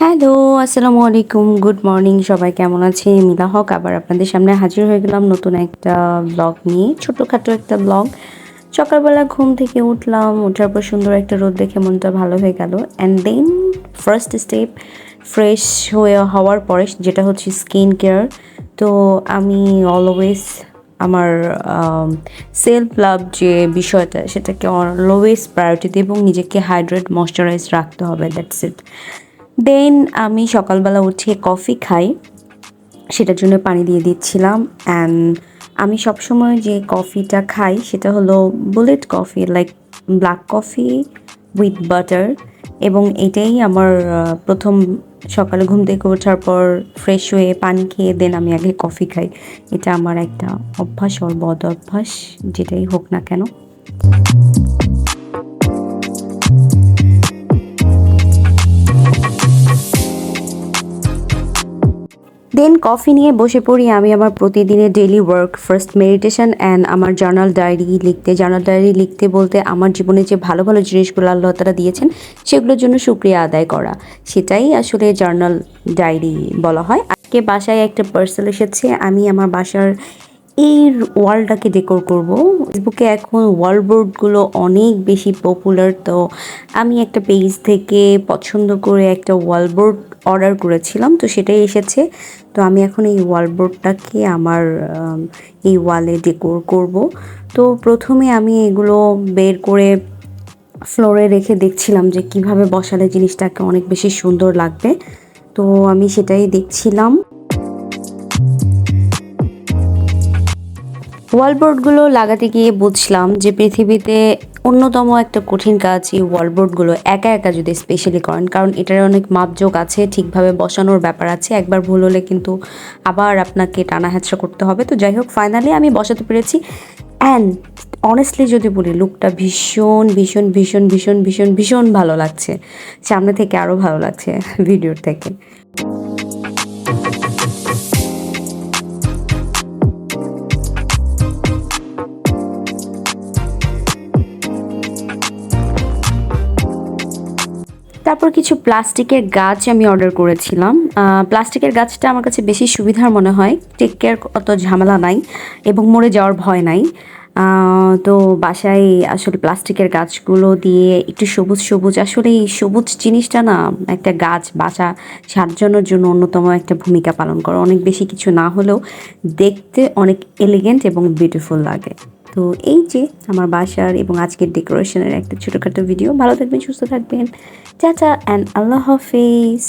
Hello, আসসালামু আলাইকুম, good morning, সবাই কেমন আছে মিলা হক, আবার আপনাদের সামনে হাজির হয়ে গেলাম নতুন একটা ব্লগ নিয়ে, ছোটোখাটো একটা ব্লগ। সকালবেলা ঘুম থেকে উঠলাম ওঠার পর সুন্দর একটা রোদ দেখে মনটা ভালো হয়ে গেল। And then first step fresh হয়ে হওয়ার পরে, যেটা হচ্ছে স্কিন কেয়ার তো আমি অলওয়েজ আমার সেলফ লাভ যে বিষয়টা, সেটাকে অলওয়েজ প্রায়োরিটি দিই এবং নিজেকে হাইড্রেট ময়শ্চারাইজ রাখতে হবে দ্যাটস ইট দেন আমি সকালবেলা উঠে কফি খাই। সেটার জন্য পানি দিয়ে দিচ্ছিলাম। অ্যান্ড আমি সবসময় যে কফিটা খাই, সেটা হলো bullet coffee like black coffee with butter এবং এটাই আমার প্রথম সকালে ঘুম থেকে ওঠার পর ফ্রেশ হয়ে পানি খেয়ে দেন আমি আগে কফি খাই। এটা আমার একটা অভ্যাস ওর বদ অভ্যাস, যেটাই হোক না কেন। দেন কফি নিয়ে বসে পড়ি, আমি আমার প্রতিদিনের daily work first meditation and আমার জার্নাল ডায়েরি লিখতে। জার্নাল ডায়েরি লিখতে বলতে আমার জীবনে যে ভালো ভালো জিনিসগুলো আল্লাহ তারা দিয়েছেন, সেগুলোর জন্য সুক্রিয়া আদায় করা। সেটাই আসলে জার্নাল ডায়েরি বলা হয়। আজকে বাসায় একটা পার্সেল এসেছে, আমি আমার বাসার এই ওয়ালটাকে ডেকোর করব। ফেসবুকে এখন ওয়াল বোর্ডগুলো অনেক বেশি পপুলার তো আমি একটা পেজ থেকে পছন্দ করে একটা ওয়াল বোর্ড অর্ডার করেছিলাম, তো সেটাই এসেছে। তো আমি এখন এই ওয়াল বোর্ডটাকে আমার এই ওয়ালে ডেকোর করব। তো প্রথমে আমি এগুলো বের করে ফ্লোরে রেখে দেখছিলাম যে কীভাবে বসালে জিনিসটাকে অনেক বেশি সুন্দর লাগবে। তো আমি সেটাই দেখছিলাম। ওয়ালবোর্ডগুলো লাগাতে গিয়ে বুঝলাম যে পৃথিবীতে অন্যতম একটা কঠিন কাজ এই ওয়ালবোর্ডগুলো একা একা যদি স্পেশালি করেন, কারণ এটার অনেক মাপযোগ আছে, ঠিকভাবে বসানোর ব্যাপার আছে। একবার ভুল হলে কিন্তু আবার আপনাকে টানা হ্যাচড়া করতে হবে। তো যাই হোক ফাইনালি আমি বসাতে পেরেছি। অ্যান্ড অনেস্টলি যদি বলি লুকটা ভীষণ ভীষণ ভীষণ ভীষণ ভীষণ ভীষণ ভালো লাগছে। সামনে থেকে আরও ভালো লাগছে ভিডিওর থেকে। তারপর কিছু প্লাস্টিকের গাছ আমি অর্ডার করেছিলাম। প্লাস্টিকের গাছটা আমার কাছে বেশি সুবিধার মনে হয়। টেক কেয়ার অত ঝামেলা নাই এবং মরে যাওয়ার ভয় নাই। তো বাসায় আসলে প্লাস্টিকের গাছগুলো দিয়ে একটু সবুজ সবুজ, আসলে এই সবুজ জিনিসটা না একটা গাছ বাসা সাজানোর জন্য অন্যতম একটা ভূমিকা পালন করে। অনেক বেশি কিছু না হলেও দেখতে অনেক এলিগেন্ট এবং বিউটিফুল লাগে। তো এই যে আমার বাসার এবং আজকের ডেকোরেশনের একটা ছোটোখাটো ভিডিও। ভালো থাকবেন, সুস্থ থাকবেন। চাচা অ্যান্ড আল্লাহ হাফিজ।